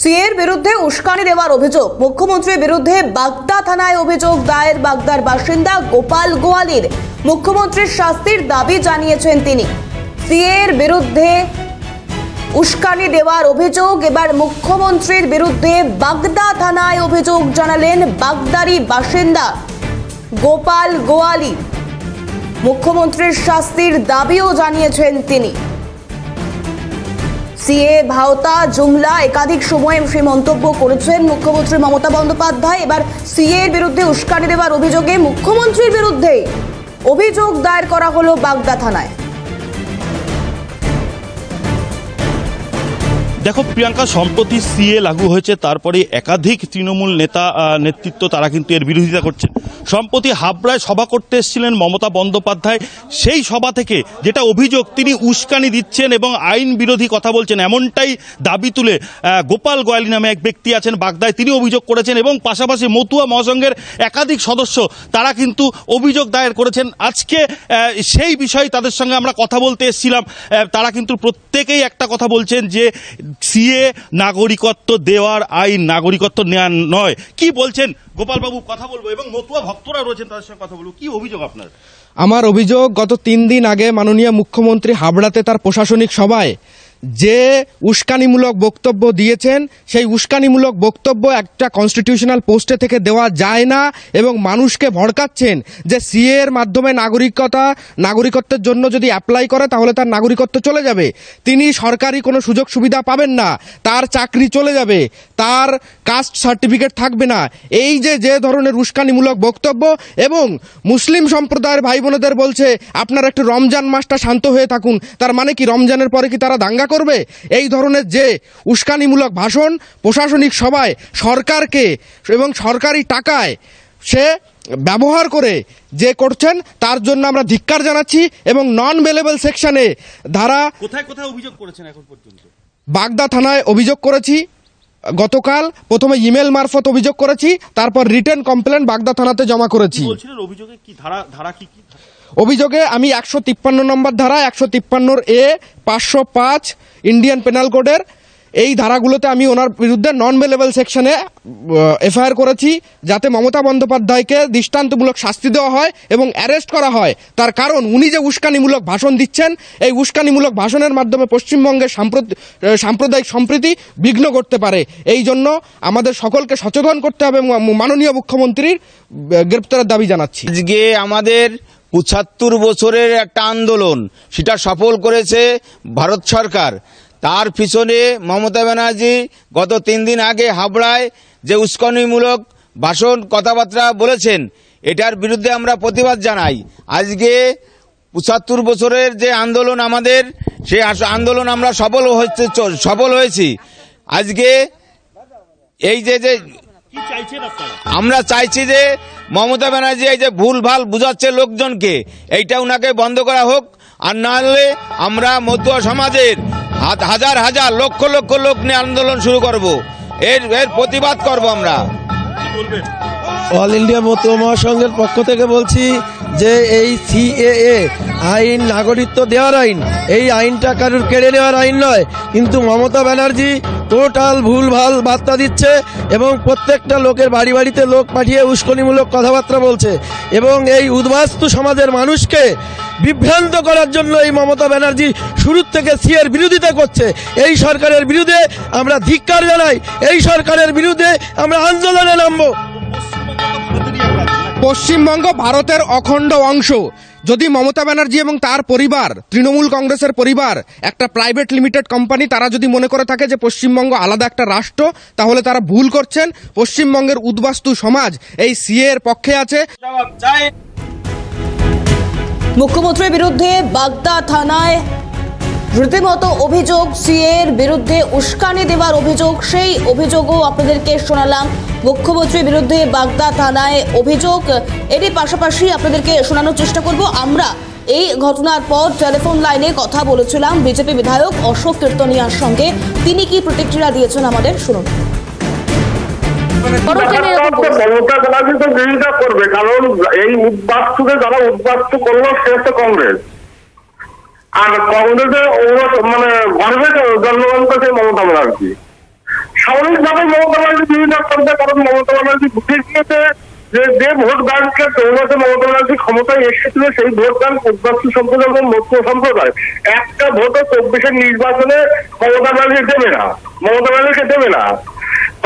সিএর বিরুদ্ধে উস্কানি দেওয়ার অভিযোগ। মুখ্যমন্ত্রীর বিরুদ্ধে বাগদা থানায় অভিযোগ দায়ের। বাগদার বাসিন্দা গোপাল গোয়ালির মুখ্যমন্ত্রীর শাস্তির দাবি জানিয়েছেন তিনি। সিএর বিরুদ্ধে উস্কানি দেওয়ার অভিযোগ। এবার মুখ্যমন্ত্রীর বিরুদ্ধে বাগদা থানায় অভিযোগ জানালেন বাগদারি বাসিন্দা গোপাল গোয়ালি। মুখ্যমন্ত্রীর শাস্তির দাবিও জানিয়েছেন তিনি। সিএ, ভাওতা, জুমলা একাধিক সময়ে সে মন্তব্য করেছেন মুখ্যমন্ত্রী মমতা বন্দ্যোপাধ্যায়। এবার সিএ এর বিরুদ্ধে উস্কানি দেওয়ার অভিযোগে মুখ্যমন্ত্রীর বিরুদ্ধে অভিযোগ দায়ের করা হলো বাগদা থানায়। দেখো, প্রিয়াঙ্কা, সম্প্রতি সিএ লাগু হয়েছে, তারপরে একাধিক তৃণমূল নেতা নেতৃত্ব, তারা কিন্তু এর বিরোধিতা করছেন সম্প্রতি হাবড়ায় সভা করতে এসেছিলেন মমতা বন্দ্যোপাধ্যায়। সেই সভা থেকে যেটা অভিযোগ, তিনি উস্কানি দিচ্ছেন এবং আইন বিরোধী কথা বলছেন। এমনটাই দাবি তুলে গোপাল গোয়ালি নামে এক ব্যক্তি আছেন, বাগদায় তিনি অভিযোগ করেছেন এবং পাশাপাশি মতুয়া মহাসংঘের একাধিক সদস্য, তারা কিন্তু অভিযোগ দায়ের করেছেন। আজকে সেই বিষয়ে তাদের সঙ্গে আমরা কথা বলতে এসেছিলাম। তারা কিন্তু প্রত্যেকেই একটা কথা বলছেন যে সিএ নাগরিকত্ব দেওয়ার আইন, নাগরিকত্ব নেওয়ার নয়। কি বলছেন? গোপালবাবু, কথা বলব। এবং মতুয়া ভক্তরা রয়েছেন তাদের সঙ্গে কথা বলব। কি অভিযোগ আপনার? আমার অভিযোগ, গত তিন দিন আগে মাননীয় মুখ্যমন্ত্রী হাবড়াতে তার প্রশাসনিক সভায় যে উস্কানিমূলক বক্তব্য দিয়েছেন, সেই উস্কানিমূলক বক্তব্য একটা কনস্টিটিউশনাল পোস্টে থেকে দেওয়া যায় না এবং মানুষকে ভড়কাচ্ছেন যে সিএ এর মাধ্যমে নাগরিকতা, নাগরিকত্বের জন্য যদি অ্যাপ্লাই করে তাহলে তার নাগরিকত্ব চলে যাবে। তিনি সরকারি কোনো সুযোগ সুবিধা পাবেন না, তার চাকরি চলে যাবে, তার কাস্ট সার্টিফিকেট থাকবে না। এই যে যে ধরনের উস্কানিমূলক বক্তব্য এবং মুসলিম সম্প্রদায়ের ভাই বোনেদের বলছে, আপনার একটু রমজান মাসটা শান্ত হয়ে থাকুন। তার মানে কি, রমজানের পরে কি তারা দাঙ্গা করবে? এই ধরনের যে উস্কানিমূলক ভাষণ প্রশাসনিক সভায় সরকারকে এবং সরকারি টাকায় সে ব্যবহার করে যে করছেন তার জন্য আমরা ধিক্কার জানাচ্ছি এবং নন বেলেবল সেকশনে ধারা কোথায় কোথায় অভিযোগ করেছেন এখন পর্যন্ত? বাগদা থানায় অভিযোগ করেছি। গতকাল প্রথমে ইমেল মারফত অভিযোগ করেছি তারপর রিটার্ন কমপ্লেন বাগদা থানাতে জমা করেছি। অভিযোগে কি ধারা ধারা কি কি? অভিযোগে আমি একশো তিপ্পান্ন নম্বর ধারা, একশো তিপ্পান্নর এ, পাঁচশো পাঁচ ইন্ডিয়ান পেনাল কোডের এই ধারাগুলোতে আমি ওনার বিরুদ্ধে নন বেলেবল সেকশনে এফআইআর করেছি যাতে মমতা বন্দ্যোপাধ্যায়কে দৃষ্টান্তমূলক শাস্তি দেওয়া হয় এবং অ্যারেস্ট করা হয়। তার কারণ, উনি যে উস্কানিমূলক ভাষণ দিচ্ছেন, এই উস্কানিমূলক ভাষণের মাধ্যমে পশ্চিমবঙ্গের সাম্প্রদায়িক সম্প্রীতি বিঘ্ন করতে পারে। এই জন্য আমাদের সকলকে সচেতন করতে হবে মাননীয় মুখ্যমন্ত্রীর গ্রেপ্তারের দাবি জানাচ্ছি। আজকে আমাদের পঁচাত্তর বছরের একটা আন্দোলন, সেটা সফল করেছে ভারত সরকার। তার পিছনে মমতা ব্যানার্জি গত তিন দিন আগে হাবড়ায় যে উস্কানিমূলক ভাষণ কথাবার্তা বলেছেন, এটার বিরুদ্ধে আমরা প্রতিবাদ জানাই। আজকে পঁচাত্তর বছরের যে আন্দোলন আমাদের, সেই আন্দোলন আমরা সফল হচ্ছে, সফল হয়েছি। আজকে এই যে যে আমরা চাইছি যে মমতা ব্যানার্জি এই যে ভুল ভালো বুঝাচ্ছে লোকজনকে এইটা উনাকে বন্ধ করা হোক আর না হলে আমরা মধ্যুয়া সমাজের হাজার হাজার লক্ষ লক্ষ লোক নিয়ে আন্দোলন শুরু করব। এর এর প্রতিবাদ করব আমরা। অল ইন্ডিয়া মতো মহাসংঘের পক্ষ থেকে বলছি যে এই সিএএ আইন, নাগরিকত্ব দেওয়ার আইন। এই আইনটা কারুর কেড়ে নেওয়ার আইন নয়। কিন্তু মমতা ব্যানার্জি টোটাল ভুলভাল বার্তা দিচ্ছে এবং প্রত্যেকটা লোকের বাড়ি বাড়িতে লোক পাঠিয়ে উস্কনিমূলক কথাবার্তা বলছে। এবং এই উদ্বাস্তু সমাজের মানুষকে বিভ্রান্ত করার জন্য এই মমতা ব্যানার্জি শুরুর থেকে সিএর বিরোধিতা করছে। এই সরকারের বিরুদ্ধে আমরা ধিক্কার জানাই। এই সরকারের বিরুদ্ধে আমরা আন্দোলনে নামবো। পশ্চিমবঙ্গ ভারতের অখণ্ড অংশ। যদি মমতা ব্যানার্জি এবং তার পরিবার তৃণমূল কংগ্রেসের পরিবার একটা প্রাইভেট লিমিটেড কোম্পানি তারা যদি মনে করে থাকে যে পশ্চিমবঙ্গ আলাদা একটা রাষ্ট্র তাহলে তারা ভুল করছেন। পশ্চিমবঙ্গের উদ্বাস্তু সমাজ এই সিএ এর পক্ষে আছে। মুখ্যমন্ত্রীর বিরুদ্ধে বাগদা থানায় রীতিমতো অভিযোগ সিএর বিরুদ্ধে উস্কানি দেওয়ার অভিযোগ সেই অভিযোগও আপনাদেরকে শোনালাম। মুখ্যমন্ত্রীর বিরুদ্ধে বাগদা থানায় অভিযোগ। এরই পাশাপাশি আপনাদেরকে শোনানোর চেষ্টা করব। আমরা এই ঘটনার পর টেলিফোন লাইনে কথা বলেছিলাম বিজেপি বিধায়ক অশোক কীর্তনিয়ার সঙ্গে। তিনি কি প্রতিক্রিয়া দিয়েছেন আমাদের? শুনুন। তো বিরোধিতা করবে কারণ এই উদ্বাস্তুকে যারা উদ্বাস্তু করল সে হচ্ছে কংগ্রেস। আর কংগ্রেসে ওরা মানে গর্বে জন্মগ্রহণ করেছে মমতা ব্যানার্জি। স্বাভাবিকভাবে মমতা ব্যানার্জি বিভিন্ন করবে কারণ মমতা ব্যানার্জি বুঝে গিয়েছে যে যে ভোট ব্যাংককে দৌলতে মমতা ব্যানার্জি ক্ষমতায় এসেছিল, সেই ভোট ব্যাংক উদ্বাস্তু সম্প্রদায় এবং মধ্য সম্প্রদায়। একটা ভোটও চব্বিশের নির্বাচনে মমতা ব্যানার্জি দেবে না। মমতা ব্যানার্জিকে দেবে না।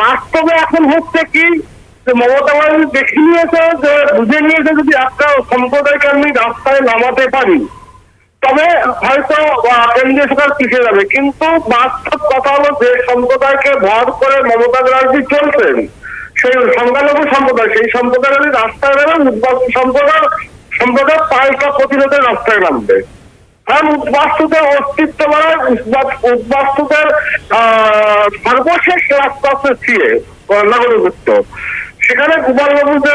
বাস্তবে এখন হচ্ছে কি, যে মমতা ব্যানার্জি দেখে নিয়েছে যে বুঝে নিয়েছে যদি একটা সম্প্রদায়কে আমি রাস্তায় নামাতে পারি তবে হয়তো কেন্দ্রীয় সরকার পিছিয়ে যাবে কিন্তু বাস্তব কথা হলো যে সম্প্রদায়কে ভর করে মমতা ব্যানার্জি চলছেন সেই সংখ্যালঘু সম্প্রদায় সেই সম্প্রদায় যদি রাস্তায় নামে উদ্বাস্তু সম্প্রদায় সম্প্রদায় পাল্টা প্রতিরোধের রাস্তায় নামবে। কারণ উদ্বাস্তুদের অস্তিত্ব মানে উদ্বাস- উদ্বাস্তুদের আহ, সর্বশেষ রাস্তা হচ্ছে সিএ নাগরিকত্ব সেখানে গোপালবাবু যে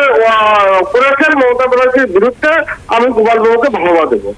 করেছেন মমতা ব্যানার্জির বিরুদ্ধে আমি গোপালবাবুকে ভালোবাসা দেবো।